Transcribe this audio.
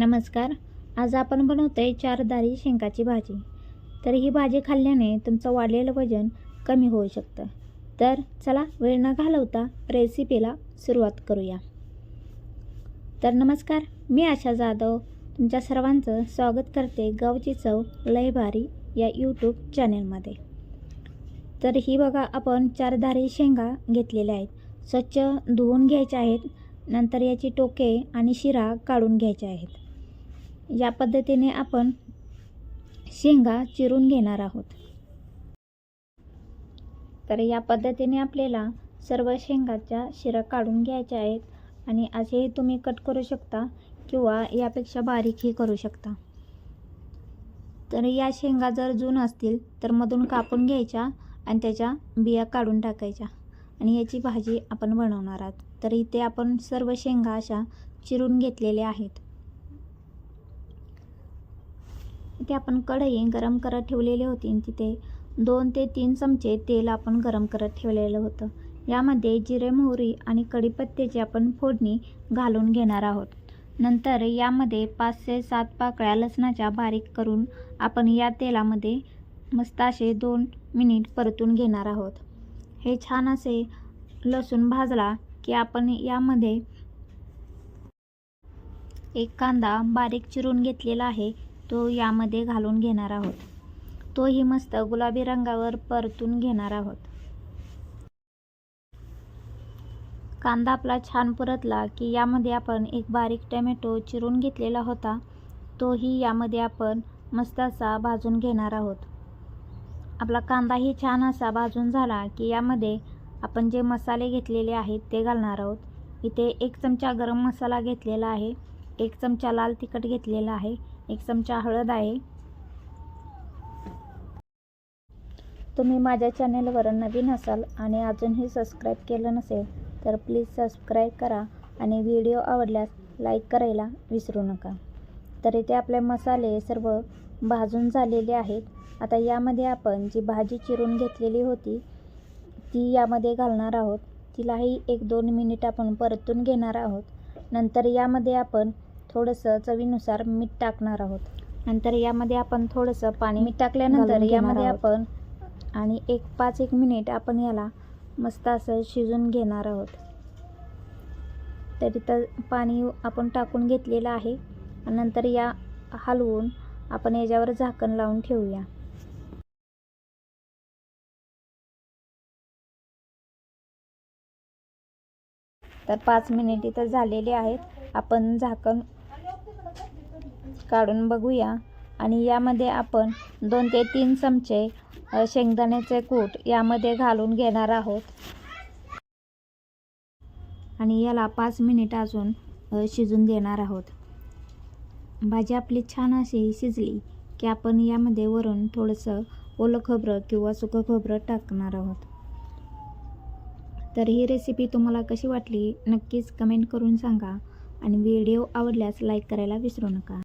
नमस्कार. आज आपण बनवतोय आहे चारदारी शेंगाची भाजी. तर ही भाजी खाल्ल्याने तुमचं वाढलेलं वजन कमी होऊ शकतं. तर चला वेळ न घालवता रेसिपीला सुरुवात करूया. तर नमस्कार मी आशा जाधव. तुमच्या सर्वांचं स्वागत करते गावची चव लय भारी या यूट्यूब चॅनेलमध्ये तर ही बघा आपण चारधारी शेंगा घेतलेल्या आहेत. स्वच्छ धुवून घ्यायच्या आहेत नंतर याची टोके आणि शिरा काढून घ्यायच्या आहेत. या पद्धतीने आपण शेंगा चिरून घेणार आहोत. तर या पद्धतीने आपल्याला सर्व शेंगाच्या शिरा काढून घ्यायच्या आहेत आणि असेही तुम्ही कट करू शकता किंवा यापेक्षा बारीकही करू शकता. तर या शेंगा जर जून असतील तर मधून कापून घ्यायच्या आणि त्याच्या बिया काढून टाकायच्या आणि याची भाजी आपण बनवणार आहोत. तर इथे आपण सर्व शेंगा अशा चिरून घेतलेल्या आहेत. इथे आपण कढई गरम करत ठेवलेली होती तिथे दोन ते तीन चमचे तेल आपण गरम करत ठेवलेलं होतं. यामध्ये जिरे मोहरी आणि कढीपत्त्याची आपण फोडणी घालून घेणार आहोत. नंतर यामध्ये पाच ते सात पाकळ्या लसणाच्या बारीक करून आपण या तेलामध्ये मस्त असे दोन मिनिट परतून घेणार आहोत. हे छान असे लसूण भाजला की आपण यामध्ये एक कांदा बारीक चिरून घेतलेला आहे तो यामध्ये घालून घेणार आहोत. तोही मस्त गुलाबी रंगावर परतून घेणार आहोत. कांदा आपला छान परतला की यामध्ये आपण एक बारीक टमॅटो चिरून घेतलेला होता. तोही यामध्ये आपण मस्त असा भाजून घेणार आहोत. आपला कांदाही छान असा भाजून झाला की यामध्ये आपण जे मसाले घेतलेले आहेत ते घालणार आहोत. इथे एक चमचा गरम मसाला घेतलेला आहे. एक चमचा लाल तिखट घेतलेला आहे. एक चमचा हळद आहे. तुम्ही माझ्या चॅनेलवर नवीन असाल आणि अजूनही सबस्क्राईब केलं नसेल तर प्लीज सबस्क्राईब करा आणि व्हिडिओ आवडल्यास लाईक करायला विसरू नका. तर इथे आपले मसाले सर्व भाजून झालेले आहेत. आता यामध्ये आपण जी भाजी चिरून घेतलेली होती ती यामध्ये घालणार आहोत. तिलाही एक दोन मिनिट आपण परतून घेणार आहोत. नंतर यामध्ये आपण थोडंसं चवीनुसार मीठ टाकणार आहोत. नंतर यामध्ये आपण थोडंसं पाणी मीठ टाकल्यानंतर यामध्ये. आपण आणि एक पाच एक मिनिट आपण याला मस्त असं शिजून घेणार आहोत. तर इथं पाणी आपण टाकून घेतलेलं आहे. नंतर या हलवून आपण याच्यावर झाकण लावून ठेवूया. तर पाच मिनिट इथं झालेले आहेत. आपण झाकण काढून बघूया. आणि यामध्ये आपण दोन ते तीन चमचे शेंगदाण्याचे कूट यामध्ये घालून घेणार आहोत. आणि याला पाच मिनिट अजून शिजून देणार आहोत. भाजी आपली छान अशी शिजली की आपण यामध्ये वरून थोडंसं ओलं खोबरं किंवा सुकं खोबरं टाकणार आहोत. तर ही रेसिपी तुम्हाला कशी वाटली नक्कीच कमेंट करून सांगा आणि व्हिडिओ आवडल्यास लाईक करायला विसरू नका.